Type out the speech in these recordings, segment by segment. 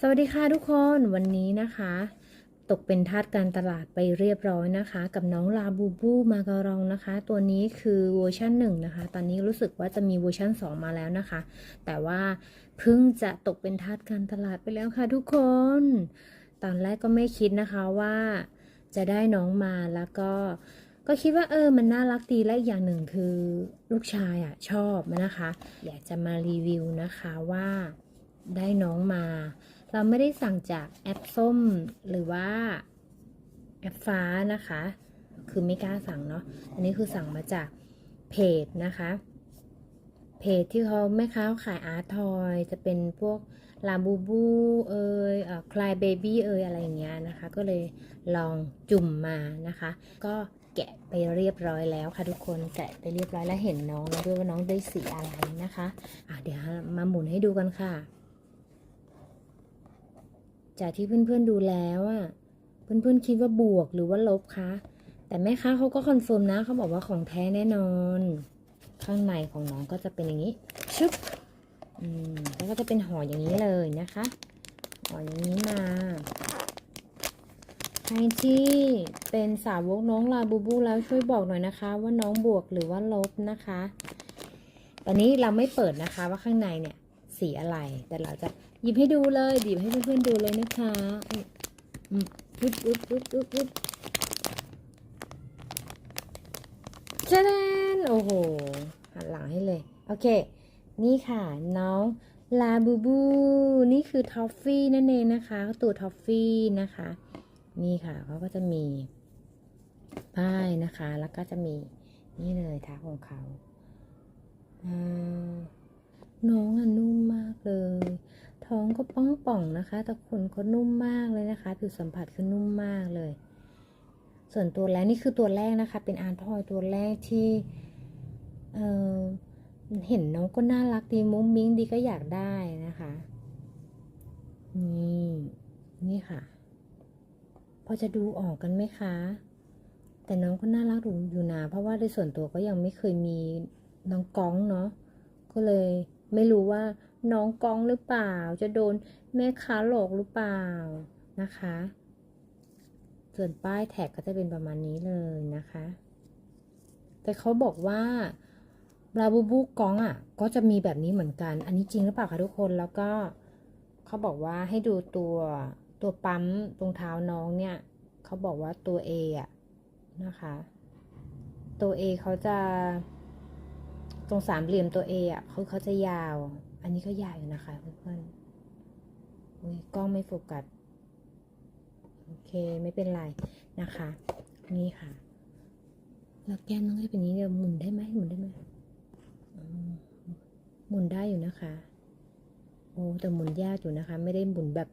สวัสดีค่ะทุกคนวันนี้นะคะ ตกเป็นทาสการตลาดไปเรียบร้อยนะคะ กับน้องลาบูบูมาการองนะคะ ตัวนี้คือเวอร์ชันหนึ่งนะคะ ตอนนี้รู้สึกว่าจะมีเวอร์ชัน2 มาแล้วนะคะ แต่ว่าเพิ่งจะตกเป็นทาสการตลาดไปแล้วค่ะทุกคน ตอนแรกก็ไม่คิดนะคะว่าจะได้น้องมาแล้วก็ก็คิดว่าเออ มันน่ารักดีและอีกอย่างหนึ่งคือลูกชายอะชอบนะคะ อยากจะมารีวิวนะคะว่าได้น้องมา เราไม่ได้สั่งจากแอปส้มหรือว่าแอปฟ้านะคะ คือไม่กล้าสั่งเนาะ อันนี้คือสั่งมาจากเพจนะคะ เพจที่เขาแม่ค้าขายอาร์ทอย จะเป็นพวกลาบูบูเอยคลายเบบี้เอยอะไรอย่างเงี้ยนะคะ ก็เลยลองจุ่มมานะคะ ก็แกะไปเรียบร้อยแล้วค่ะทุกคนแกะไปเรียบร้อยแล้วเห็นน้องแล้วด้วยว่าน้องได้สีอะไรนะคะ อะเดี๋ยวมาหมุนให้ดูกันค่ะ จากที่เพื่อนๆดูแล้วอะเพื่อนๆคิดว่าบวกหรือว่าลบคะ แต่แม่ค้าเขาก็คอนเฟิร์มนะเขาบอกว่าของแท้แน่นอน ข้างในของน้องก็จะเป็นอย่างนี้ ชึบ อืม แล้วก็จะเป็นห่ออย่างนี้เลยนะคะ ห่ออย่างนี้มา ใครที่เป็นสาวกน้องลาบูบูแล้วช่วยบอกหน่อยนะคะ ว่าน้องบวกหรือว่าลบนะคะ ตอนนี้เราไม่เปิดนะคะว่าข้างในเนี่ย สีอะไร แต่เราจะหยิบให้ดูเลยหยิบให้เพื่อนๆดูเลยนะคะอืมอืมอึ๊บอึ๊บอึ๊บอึ๊บอึ๊บจ้าดนโอ้โห หันหลังให้เลย โอเค นี่ค่ะน้องลาบูบู นี่คือทอฟฟี่นั่นเองนะคะ ตัวทอฟฟี่นะคะ นี่ค่ะเขาก็จะมีป้ายนะคะ แล้วก็จะมีนี่เลยทักของเขาอ่า น้องอะนุ่มมากเลย ท้องก็ป้องป่องนะคะแต่ขนก็นุ่มมากเลยนะคะ ผิวสัมผัสคือนุ่มมากเลย ส่วนตัวแรกนี่คือตัวแรกนะคะ เป็นอาร์ทอยตัวแรกที่เออเห็นน้องก็น่ารักดีมุ้งมิ้งดีก็อยากได้นะคะนี่นี่ค่ะ พอจะดูออกกันไหมคะ แต่น้องก็น่ารักอยู่นะเพราะว่าในส่วนตัวก็ยังไม่เคยมีน้องก้องเนาะก็เลย ไม่รู้ว่าน้องกองหรือเปล่า จะโดนแม่ค้าหลอกหรือเปล่านะคะ ส่วนป้ายแท็กก็จะเป็นประมาณนี้เลยนะคะ แต่เขาบอกว่าลาบูบูกองอะ ก็จะมีแบบนี้เหมือนกัน อันนี้จริงหรือเปล่าคะทุกคนแล้วก็เขาบอกว่าให้ดูตัวตัวปั๊มตรงเท้าน้องเนี่ยเขาบอกว่าตัว A อะนะคะ ตัว A เขาจะ ตรงสามเหลี่ยมตัว A อะเขาเขาจะยาว อันนี้ก็ยาวอยู่นะคะเพื่อนๆอุ้ยกล้องไม่โฟกัสโอเคไม่เป็นไรนะคะ นี่ค่ะ แล้วแก้มต้องให้เป็นนี้เดี๋ยวหมุนได้ไหมหมุนได้ไหมหมุนได้อยู่นะคะโอ้แต่หมุนยากอยู่นะคะ ไม่ได้หมุนแบบ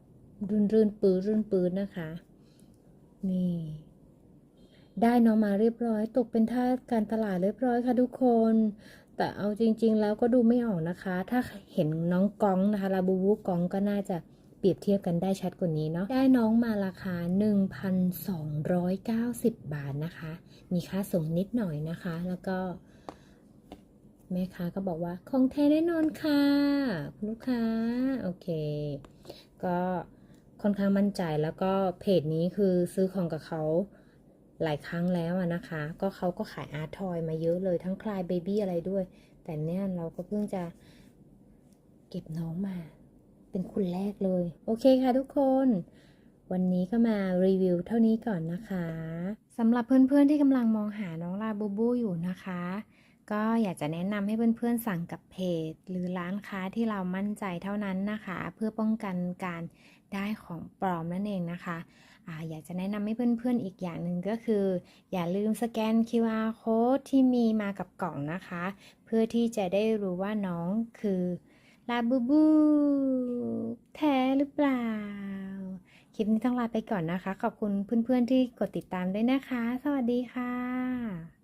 รื่นรื่นปื้รื่นปื้ดนะคะ นี่ ได้น้องมาเรียบร้อย ตกเป็นท่าการตลาดเรียบร้อยค่ะทุกคน แต่เอาจริง ๆ แล้วก็ดูไม่ออกนะคะ ถ้าเห็นน้องกองนะคะลาบูบูกองก็น่าจะเปรียบเทียบกันได้ชัดกว่านี้เนาะ ได้น้องมาราคา 1,290 บาทนะคะ มีค่าส่งนิดหน่อยนะคะ แล้วก็แม่ค้าก็บอกว่าของแท้แน่นอนค่ะคุณลูกค้า โอเค ก็ค่อนข้างมั่นใจแล้วก็เพจนี้คือซื้อของกับเขา หลายครั้งแล้วอะนะคะ ก็เขาก็ขายอาร์ทอยมาเยอะเลยทั้งคลายเบบี้อะไรด้วย แต่เนี่ยเราก็เพิ่งจะเก็บน้องมา เป็นคุณแรกเลย โอเคค่ะทุกคน วันนี้ก็มารีวิวเท่านี้ก่อนนะคะสำหรับเพื่อนๆที่กำลังมองหาน้องลาบูบูอยู่นะคะ ก็อยากจะแนะนำให้เพื่อนๆสั่งกับเพจ หรือร้านค้าที่เรามั่นใจเท่านั้นนะคะ เพื่อป้องกันการได้ของปลอมนั่นเองนะคะออยากจะแนะนำให้เพื่อนๆอีกอย่างหนึ่งก็คือ อย่าลืมสแกน QR code ที่มีมากับกล่องนะคะ เพื่อที่จะได้รู้ว่าน้องคือลาบูบูแท้หรือเปล่า คลิปนี้ต้องลาไปก่อนนะคะ ขอบคุณเพื่อนๆที่กดติดตามด้วยนะคะ สวัสดีค่ะ